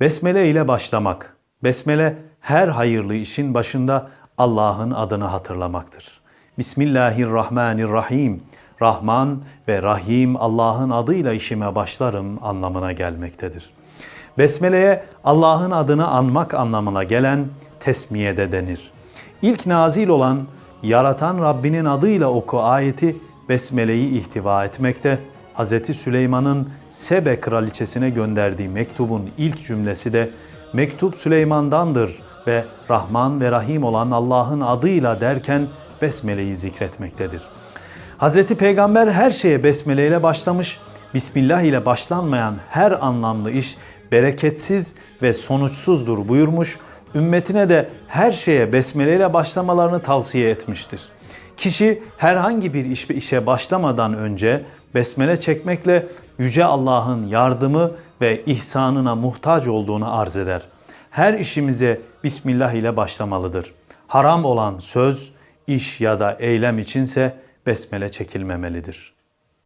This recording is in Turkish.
Besmele ile başlamak. Besmele her hayırlı işin başında Allah'ın adını hatırlamaktır. Bismillahirrahmanirrahim. Rahman ve Rahim Allah'ın adıyla işime başlarım anlamına gelmektedir. Besmele'ye Allah'ın adını anmak anlamına gelen tesmiye de denir. İlk nazil olan yaratan Rabbinin adıyla oku ayeti Besmele'yi ihtiva etmekte. Hz. Süleyman'ın Sebe kraliçesine gönderdiği mektubun ilk cümlesi de mektup Süleyman'dandır ve Rahman ve Rahim olan Allah'ın adıyla derken Besmele'yi zikretmektedir. Hz. Peygamber her şeye besmele ile başlamış, Bismillah ile başlanmayan her anlamlı iş bereketsiz ve sonuçsuzdur buyurmuş, ümmetine de her şeye besmele ile başlamalarını tavsiye etmiştir. Kişi herhangi bir iş, işe başlamadan önce besmele çekmekle Yüce Allah'ın yardımı ve ihsanına muhtaç olduğunu arz eder. Her işimize Bismillah ile başlamalıdır. Haram olan söz, iş ya da eylem içinse besmele çekilmemelidir.''